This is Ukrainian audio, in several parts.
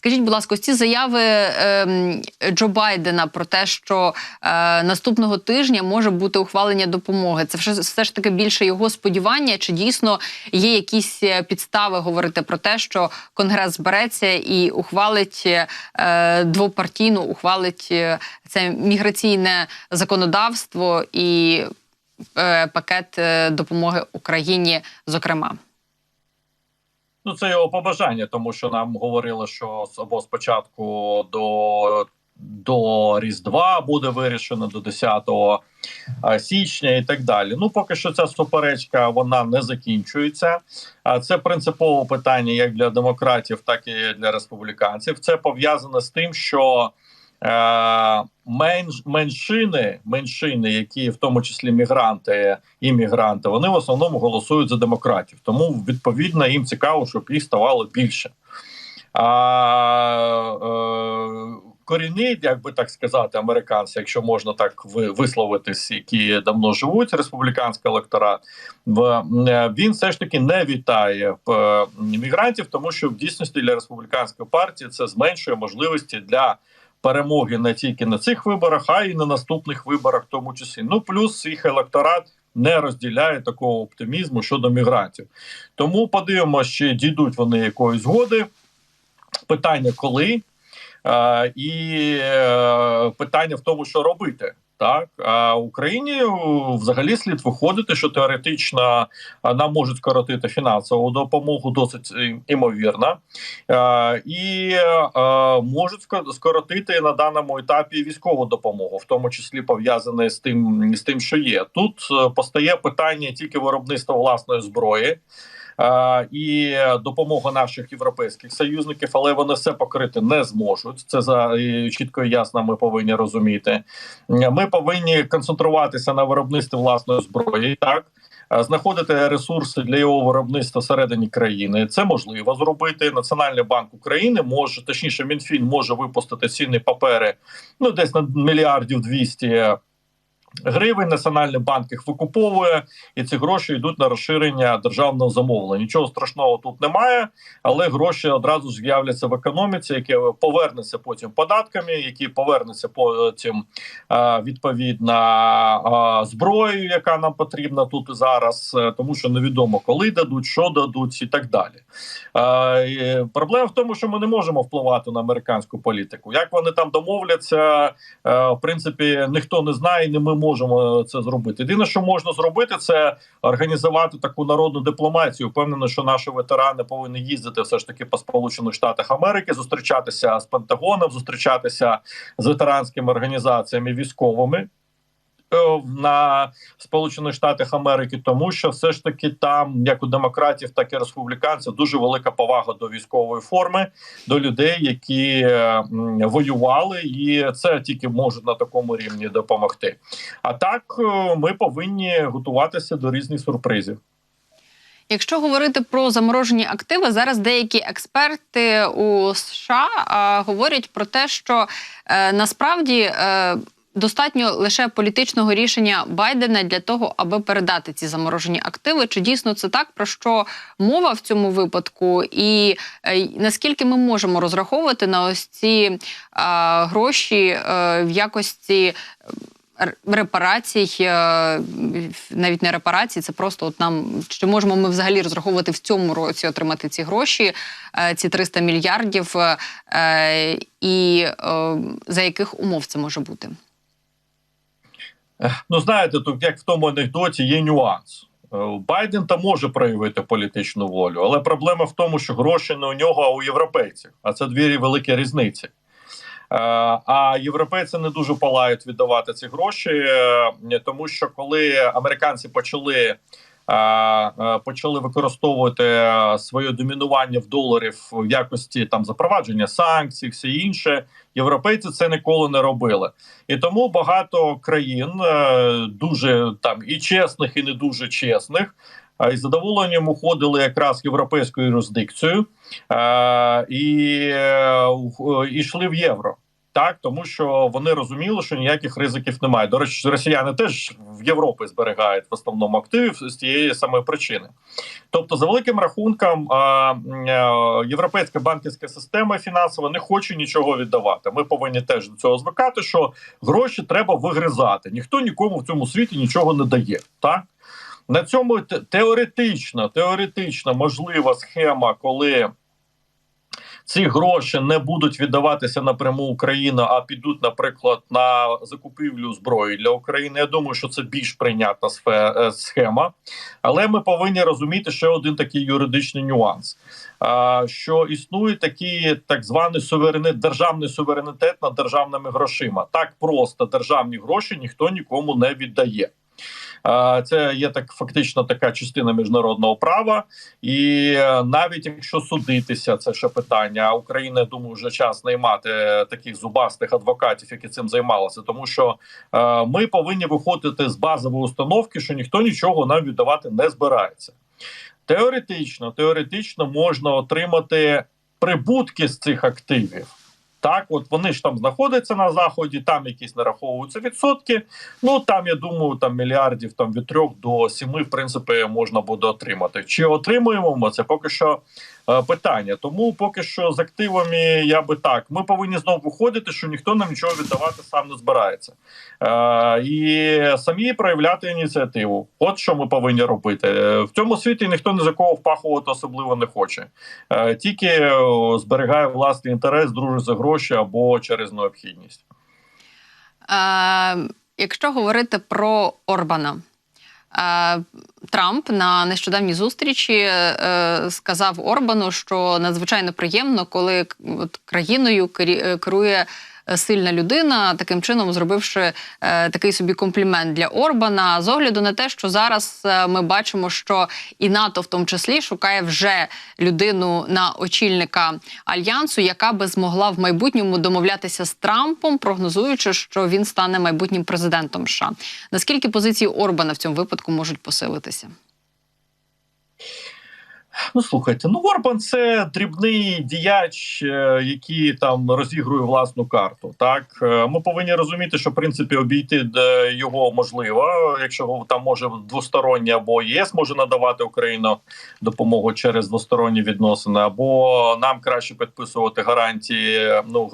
Скажіть, будь ласка, ось ці заяви е, Джо Байдена про те, що е, наступного тижня може бути ухвалення допомоги. Це все, все ж таки більше його сподівання, чи дійсно є якісь е, підстави говорити про те, що Конгрес збереться і ухвалить е, двопартійну, ухвалить е, це міграційне законодавство і е, пакет е, допомоги Україні, зокрема. Ну, це його побажання, тому що нам говорили, що або спочатку до, до Різдва буде вирішено до 10 січня і так далі. Ну, поки що ця суперечка вона не закінчується. А це принципове питання як для демократів, так і для республіканців. Це пов'язано з тим, що е, меншини, меншини, які в тому числі мігранти, іммігранти, вони в основному голосують за демократів. Тому відповідно їм цікаво, щоб їх ставало більше. А е, корінні, як би так сказати, американці, якщо можна так ви- висловитись, які давно живуть, республіканський електорат, в е, він все ж таки не вітає е, мігрантів, тому що в дійсності для республіканської партії це зменшує можливості для перемоги не тільки на цих виборах, а й на наступних виборах, в тому числі. Ну плюс їх електорат не розділяє такого оптимізму щодо мігрантів. Тому подивимося, чи дійдуть вони якоїсь згоди. Питання коли. І е, питання в тому, що робити. Так, а Україні взагалі слід виходити, що теоретично а, нам можуть скоротити фінансову допомогу, досить е, імовірно, Е, і е, можуть скоротити на даному етапі військову допомогу, в тому числі пов'язане з тим, з тим, що є. Тут е, постає питання тільки виробництва власної зброї. Е, і допомога наших європейських союзників, але вони все покрити не зможуть. Це за чітко і ясно. Ми повинні розуміти. Ми повинні концентруватися на виробництві власної зброї. Так Е, знаходити ресурси для його виробництва всередині країни. Це можливо зробити. Національний банк України може, точніше, Мінфін може випустити цінні папери ну десь на мільярдів 200 гривень. Національний банк їх викуповує, і ці гроші йдуть на розширення державного замовлення. Нічого страшного тут немає, але гроші одразу ж з'являться в економіці, яке повернеться потім податками, які повернеться потім відповідно зброєю, яка нам потрібна тут і зараз, е, тому що невідомо коли дадуть, що дадуть, і так далі. Проблема в тому, що ми не можемо впливати на американську політику. Як вони там домовляться, е, в принципі, ніхто не знає, не ми можемо це зробити. Єдине, що можна зробити, це організувати таку народну дипломатію. Впевнено, що наші ветерани повинні їздити все ж таки по Сполучених Штатах Америки, зустрічатися з Пентагоном, зустрічатися з ветеранськими організаціями військовими. Е, На Сполучених Штатах Америки, тому що все ж таки там, як у демократів, так і республіканців, дуже велика повага до військової форми, до людей, які е, воювали, і це тільки можуть на такому рівні допомогти. А так е, ми повинні готуватися до різних сюрпризів. Якщо говорити про заморожені активи, зараз деякі експерти у США а, говорять про те, що е, насправді е, достатньо лише політичного рішення Байдена для того, аби передати ці заморожені активи. Чи дійсно це так? Про що мова в цьому випадку? І е, наскільки ми можемо розраховувати на ось ці е, гроші е, в якості? Репарацій, е, навіть не репарацій, це просто от нам чи можемо ми взагалі розраховувати в цьому році отримати ці гроші, е, ці 300 мільярдів, е, і е, за яких умов це може бути? Ну знаєте, тут як в тому анекдоті є нюанс. Е, Байден та може проявити політичну волю, але проблема в тому, що гроші не у нього, а у європейців. А це дві великі різниці. Е, А європейці не дуже палають віддавати ці гроші, е, тому що коли американці почали. Е, Почали використовувати е, своє домінування в доларів в якості там запровадження санкцій, все інше. Європейці це ніколи не робили, і тому багато країн е, дуже там і чесних, і не дуже чесних. Із задоволенням уходили якраз і, е, і йшли в євро. Так, тому що вони розуміли, що ніяких ризиків немає. До речі, росіяни теж в Європі зберігають в основному активів з тієї самої причини. Тобто, за великим рахунком, е, європейська банківська система фінансова не хоче нічого віддавати. Ми повинні теж до цього звикати, що гроші треба вигризати. Ніхто нікому в цьому світі нічого не дає. Так на цьому те- теоретично, теоретично можлива схема, коли ці гроші не будуть віддаватися напряму Україні, а підуть, наприклад, на закупівлю зброї для України. Я думаю, що це більш прийнятна е, схема. Але ми повинні розуміти ще один такий юридичний нюанс: що існує такий так званий суверенит, державний суверенітет над державними грошима. Так просто державні гроші ніхто нікому не віддає. Це є так фактично така частина міжнародного права, і е, навіть якщо судитися, це ще питання. А Україна думаю, вже час наймати таких зубастих адвокатів, які цим займалися, тому що е, ми повинні виходити з базової установки, що ніхто нічого нам віддавати не збирається. Теоретично, теоретично можна отримати прибутки з цих активів. Так, от вони ж там знаходяться на заході, там якісь нараховуються відсотки. Ну там я думаю, там мільярдів там від трьох до сіми, в принципі, можна буде отримати. Чи отримуємо ми це поки що питання? Тому поки що з активами я би так. Ми повинні знову виходити, що ніхто нам нічого віддавати сам не збирається, е, і самі проявляти ініціативу. От що ми повинні робити Е, в цьому світі. Ніхто ні за кого впахувати особливо не хоче, е, тільки е, зберігає власний інтерес, дружить за гроші або через необхідність. Е, якщо говорити про Орбана, е, Трамп на нещодавній зустрічі е, сказав Орбану, що надзвичайно приємно, коли країною е, керує е, сильна людина, таким чином зробивши е, такий собі комплімент для Орбана. З огляду на те, що зараз е, ми бачимо, що і НАТО в тому числі шукає вже людину на очільника альянсу, яка би змогла в майбутньому домовлятися з Трампом, прогнозуючи, що він стане майбутнім президентом США. Наскільки позиції Орбана в цьому випадку можуть посилитися? Ну слухайте, ну Орбан це дрібний діяч, е, який там розігрує власну карту. Так Е, ми повинні розуміти, що в принципі обійти е, його можливо, якщо там може двосторонні або ЄС може надавати Україну допомогу через двосторонні відносини, або нам краще підписувати гарантії. Ну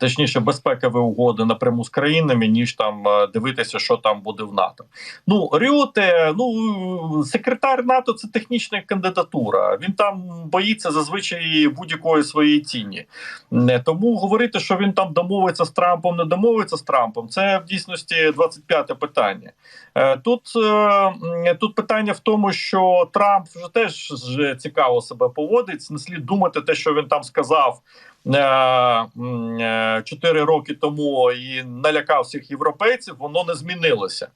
точніше, безпекові угоди напряму з країнами, ніж там е, дивитися, що там буде в НАТО. Ну Рюте, ну секретар НАТО це технічна кандидатура. Він там боїться зазвичай будь-якої своєї тіні. Не тому говорити, що він там домовиться з Трампом, не домовиться з Трампом. Це в дійсності 25-те питання. Е, Тут, е, тут питання в тому, що Трамп вже теж цікаво себе поводить. Не слід думати те, що він там сказав. Е, м, е, Чотири роки тому і налякав всіх європейців, воно не змінилося.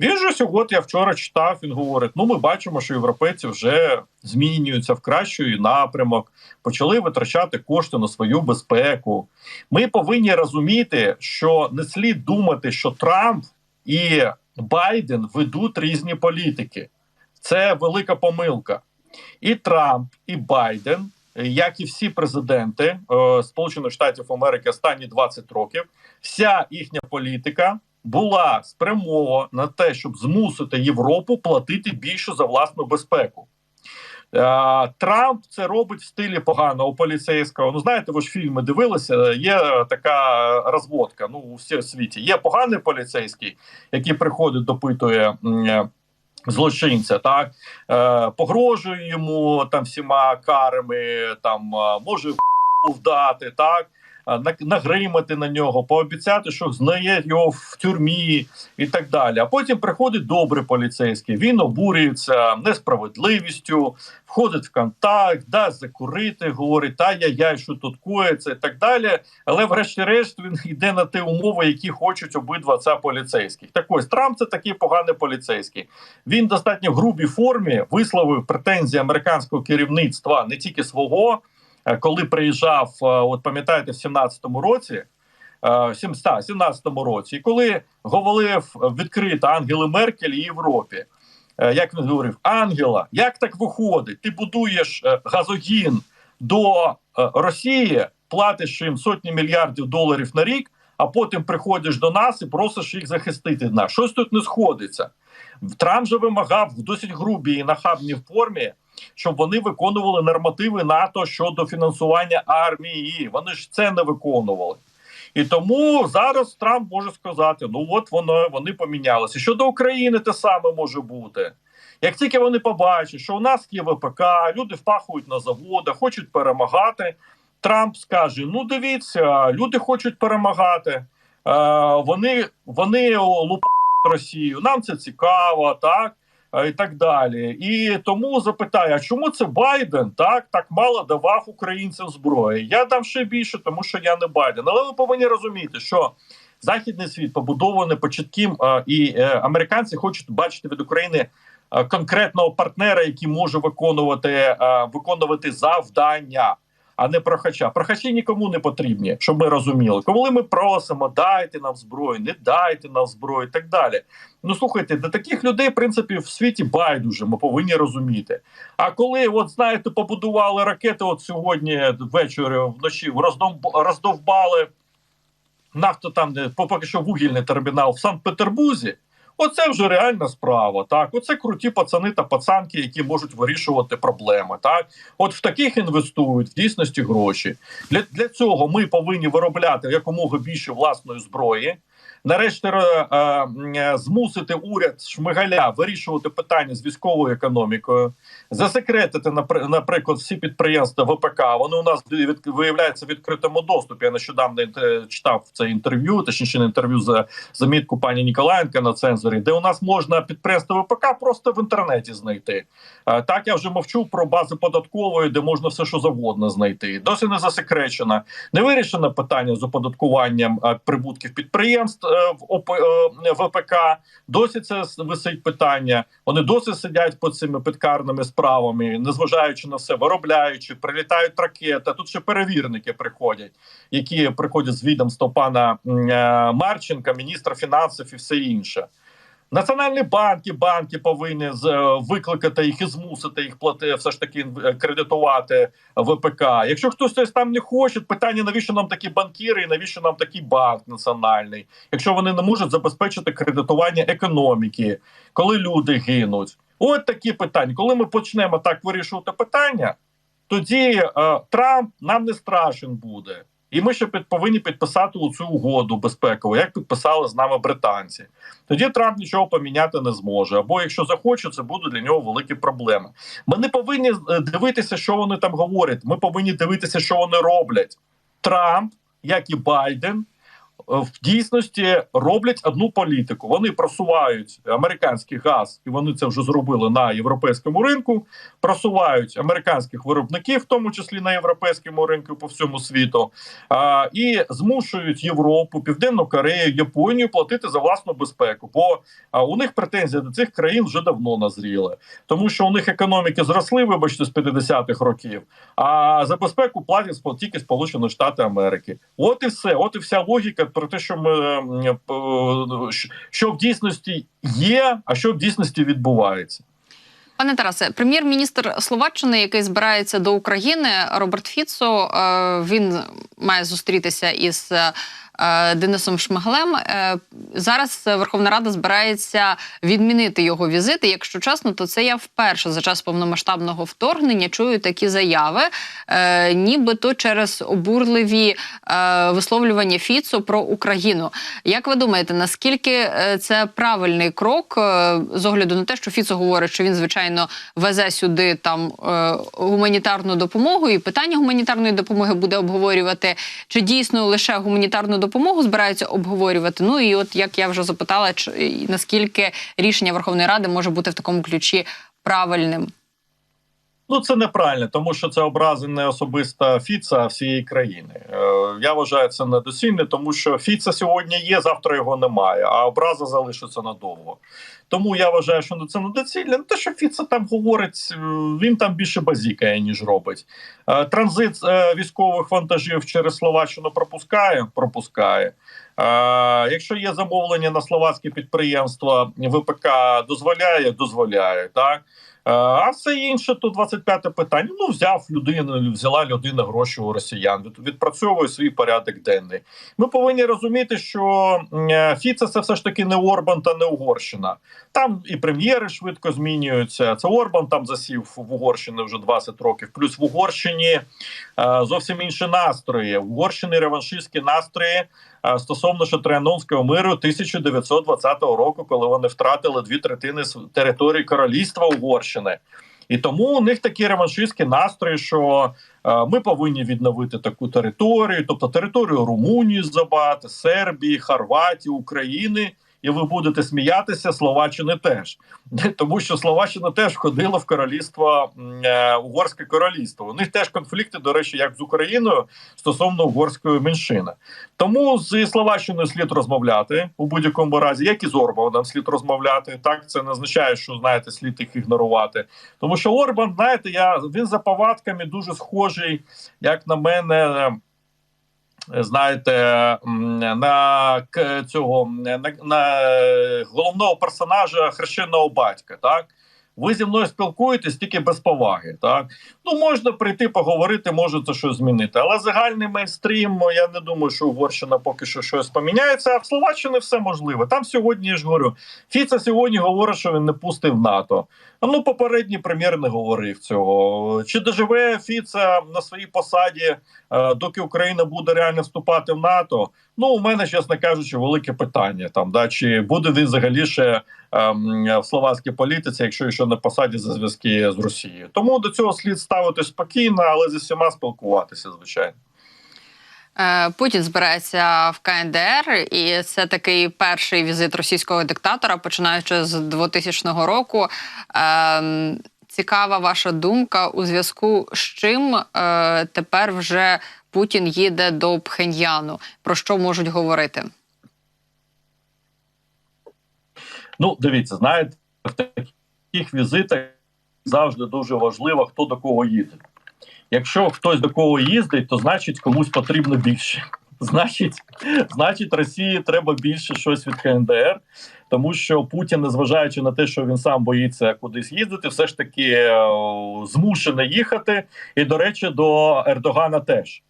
Він же сьогодні, я вчора читав, він говорить: ну, ми бачимо, що європейці вже змінюються в кращий напрямок, почали витрачати кошти на свою безпеку. Ми повинні розуміти, що не слід думати, що Трамп і Байден ведуть різні політики. Це велика помилка. І Трамп, і Байден, як і всі президенти е, Сполучених Штатів Америки останні 20 років, вся їхня політика була спрямована на те, щоб змусити Європу платити більше за власну безпеку. Е, Трамп це робить в стилі поганого поліцейського. Ну знаєте, ви ж фільми дивилися. Є така розводка. Ну у всі світі є поганий поліцейський, який приходить, допитує. Злочинця так? Е, погрожує йому там всіма карами, там може вдати, так нагримати на нього, пообіцяти, що знає його в тюрмі і так далі. А потім приходить добрий поліцейський. Він обурюється несправедливістю, входить в контакт, дасть закурити, говорить, та я яй що тут коїться і так далі. Але, врешті-решт, він йде на ті умови, які хочуть обидва ця поліцейських. Так ось Трамп це такий поганий поліцейський. Він достатньо грубій формі висловив претензії американського керівництва не тільки свого. Е, Коли приїжджав, е, от пам'ятаєте, в 17-му році, е, в 17-му році, і коли говорив відкрито Ангели Меркель і Європі, е, як він говорив, Ангела, як так виходить? Ти будуєш е, газогін до е, Росії, платиш їм сотні мільярдів доларів на рік, а потім приходиш до нас і просиш їх захистити нас. Щось тут не сходиться. Трамп же вимагав в досить грубій і нахабній формі, щоб вони виконували нормативи НАТО щодо фінансування армії. Вони ж це не виконували. І тому зараз Трамп може сказати: ну от воно вони помінялися. Щодо України, те саме може бути. Як тільки вони побачать, що у нас є ВПК, люди впахують на заводах, хочуть перемагати. Трамп скаже: Ну, дивіться, люди хочуть перемагати. Е, вони вони лупають Росію. Нам це цікаво, так е, і так далі. І тому запитаю: а чому це Байден так так мало давав українцям зброї? Я дам ще більше, тому що я не Байден. Але ви повинні розуміти, що західний світ побудований по чітким, е, і американці хочуть бачити від України. Конкретного партнера, який може виконувати виконувати завдання, а не прохача. Прохачі нікому не потрібні, щоб ми розуміли. Коли ми просимо, дайте нам зброю, не дайте нам зброю, і так далі. Ну слухайте, до таких людей, в принципі, в світі байдуже, ми повинні розуміти. А коли, от знаєте, побудували ракети, от сьогодні ввечері вночі роздов- роздовбали нафто там, де поки що вугільний термінал в Санкт-Петербурзі. Оце вже реальна справа. Так, оце круті пацани та пацанки, які можуть вирішувати проблеми. Так, от в таких інвестують в дійсності гроші. Для, для цього ми повинні виробляти якомога більше власної зброї. Нарешті е, е, змусити уряд Шмигаля вирішувати питання з військовою економікою, засекретити напри- наприклад всі підприємства ВПК. Вони у нас від, виявляються в відкритому доступі. Я нещодавно читав це інтерв'ю, точніше не інтерв'ю за замітку пані Ніколаєнка на цензорі, де у нас можна підприємство ВПК просто в інтернеті знайти. Е, Так я вже мовчу про бази податкової, де можна все, що завгодно знайти. Досі не засекречена, не вирішено питання з оподаткуванням прибутків підприємств в ОП, е, ВПК. Досі це висить питання. Вони досі сидять по цими підкарними справами, незважаючи на все, виробляючи, прилітають ракети. Тут ще перевірники приходять, які приходять з відомства пана е, Марченка, міністра фінансів і все інше. Національні банки, банки повинні е, викликати їх і змусити їх плати, все ж таки е, кредитувати ВПК. Якщо хтось там не хоче, питання навіщо нам такі банкіри і навіщо нам такий банк національний, якщо вони не можуть забезпечити кредитування економіки, коли люди гинуть. От такі питання. Коли ми почнемо так вирішувати питання, тоді е, Трамп нам не страшен буде. І ми ще під, повинні підписати цю угоду безпекову, як підписали з нами британці. Тоді Трамп нічого поміняти не зможе. Або якщо захоче, це буде для нього великі проблеми. Ми не повинні е, дивитися, що вони там говорять. Ми повинні дивитися, що вони роблять. Трамп, як і Байден, в дійсності роблять одну політику. Вони просувають американський газ, і вони це вже зробили на європейському ринку. Просувають американських виробників, в тому числі на європейському ринку по всьому світу, і змушують Європу, Південну Корею, Японію платити за власну безпеку. Бо у них претензії до цих країн вже давно назріли, тому що у них економіки зросли, вибачте, з 50-х років. А за безпеку платять тільки Сполучені Штати Америки. От і все. От і вся логіка про те, що ми е, що в дійсності є, а що в дійсності відбувається. Пане Тарасе, прем'єр-міністр Словаччини, який збирається до України, Роберт Фіцо, е, він має зустрітися із е, Денисом Шмигалем. Е, Зараз Верховна Рада збирається відмінити його візит. Якщо чесно, то це я вперше за час повномасштабного вторгнення чую такі заяви, е, нібито через обурливі е, висловлювання Фіцо про Україну. Як ви думаєте, наскільки е, це правильний крок е, з огляду на те, що Фіцо говорить, що він звичайно везе сюди там е, гуманітарну допомогу, і питання гуманітарної допомоги буде обговорювати, чи дійсно лише гуманітарну допомогу збираються обговорювати? Ну і от як я вже запитала, чи наскільки рішення Верховної Ради може бути в такому ключі правильним? Ну це неправильно, тому що це образи не особиста Фіца, а всієї країни. Е, я вважаю це недоцільне, тому що Фіца сьогодні є, завтра його немає, а образа залишиться надовго. Тому я вважаю, що це недоцільно. Ну, те, що Фіца там говорить, е, він там більше базікає, ніж робить. Е, Транзит е, військових вантажів через Словаччину пропускає, пропускає. Якщо є замовлення на словацькі підприємства, ВПК дозволяє, дозволяє. Так? А все інше, то 25 питання. Ну, взяв людину, взяла людина гроші у росіян, від- відпрацьовує свій порядок денний. Ми повинні розуміти, що е, Фіце це все ж таки не Орбан та не Угорщина. Там і прем'єри швидко змінюються. Це Орбан там засів в Угорщині вже 20 років. Плюс в Угорщині е, зовсім інші настрої. В Угорщині реваншистські настрої стосовно Шатріанонського миру 1920 року, коли вони втратили дві третини території королівства Угорщини. І тому у них такі реваншистські настрої, що е, ми повинні відновити таку територію, тобто територію Румунії забати, Сербії, Хорватії, України. І ви будете сміятися, Словаччини теж, тому що Словаччина теж входила в королівство е, угорське королівство. У них теж конфлікти, до речі, як з Україною стосовно угорської меншини. Тому з Словаччиною слід розмовляти у будь-якому разі, як і з Орбаном слід розмовляти. Так це не означає, що знаєте, слід їх ігнорувати. Тому що Орбан, знаєте, я він за повадками дуже схожий, як на мене. Знаєте, на цього на, на головного персонажа хрещеного батька, так ви зі мною спілкуєтесь тільки без поваги. Так ну можна прийти поговорити, може це щось змінити. Але загальний мейнстрім, я не думаю, що Угорщина поки що щось поміняється. А в Словаччині все можливе. Там сьогодні я ж говорю, Фіца сьогодні говорить, що він не пустив НАТО. Ну, попередній прем'єр не говорив цього. Чи доживе Фіца на своїй посаді, е, доки Україна буде реально вступати в НАТО? Ну, у мене, чесно кажучи, велике питання там. Да, чи буде він взагалі ще ем, в словацькій політиці, якщо ще на посаді за зв'язки з Росією? Тому до цього слід ставити спокійно, але зі всіма спілкуватися, звичайно. Е, Путін збирається в КНДР, і це такий перший візит російського диктатора, починаючи з 2000 року. Ем, Цікава ваша думка у зв'язку з чим е, тепер вже Путін їде до Пхеньяну. Про що можуть говорити? Ну, дивіться, знаєте, в таких візитах завжди дуже важливо, хто до кого їде. Якщо хтось до кого їздить, то значить комусь потрібно більше. Значить, значить, Росії треба більше щось від КНДР, тому що Путін, незважаючи на те, що він сам боїться кудись їздити, все ж таки е, змушений їхати. І, до речі, до Ердогана теж.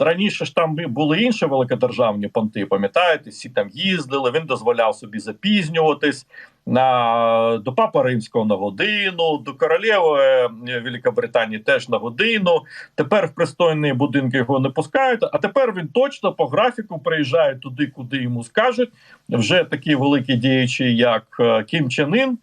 Раніше ж там були інші великодержавні понти, пам'ятаєте, всі там їздили, він дозволяв собі запізнюватись на, до Папа Римського на годину, до королеви е, Великобританії теж на годину. Тепер в пристойні будинки його не пускають, а тепер він точно по графіку приїжджає туди, куди йому скажуть. Вже такі великі діячі, як е, Кім Чен Ін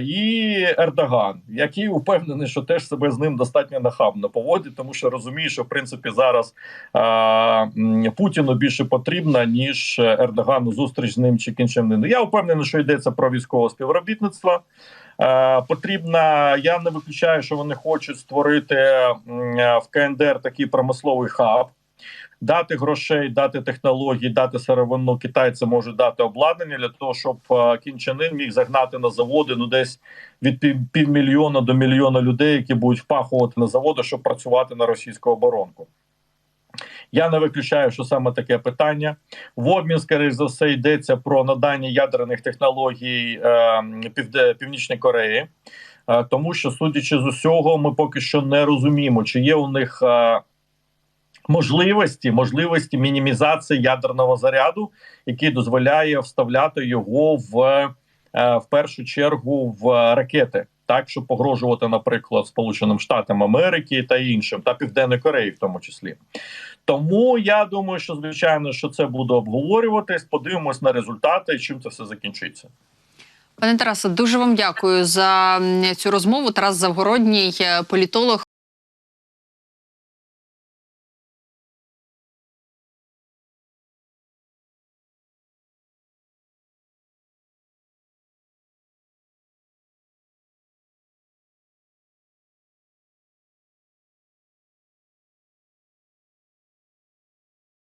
і Ердоган, який упевнений, що теж себе з ним достатньо нахабно поводить, тому що розуміє, що в принципі зараз а, Путіну більше потрібна, ніж Ердогану зустріч з ним чи Кім Чен Іном. Я впевнений, що йдеться про військове співробітництво. Е, Потрібна, я не виключаю, що вони хочуть створити в КНДР такий промисловий хаб. Дати грошей, дати технології, дати сировину китайці можуть дати обладнання для того, щоб е, Ін міг загнати на заводи ну десь від пів, півмільйона до мільйона людей, які будуть впахувати на заводи, щоб працювати на російську оборонку. Я не виключаю, що саме таке питання. В обмін, скоріш за все, йдеться про надання ядерних технологій е, Північної Кореї, е, тому що, судячи з усього, ми поки що не розуміємо, чи є у них. Е, Можливості можливості мінімізації ядерного заряду, який дозволяє вставляти його в, е, в першу чергу в ракети, так щоб погрожувати, наприклад, Сполученим Штатам Америки та іншим, та Південної Кореї, в тому числі. Тому я думаю, що звичайно, що це буде обговорюватись. Подивимось на результати, чим це все закінчиться. Пане Тарасе, дуже вам дякую за цю розмову. Тарас Завгородній, е, політолог,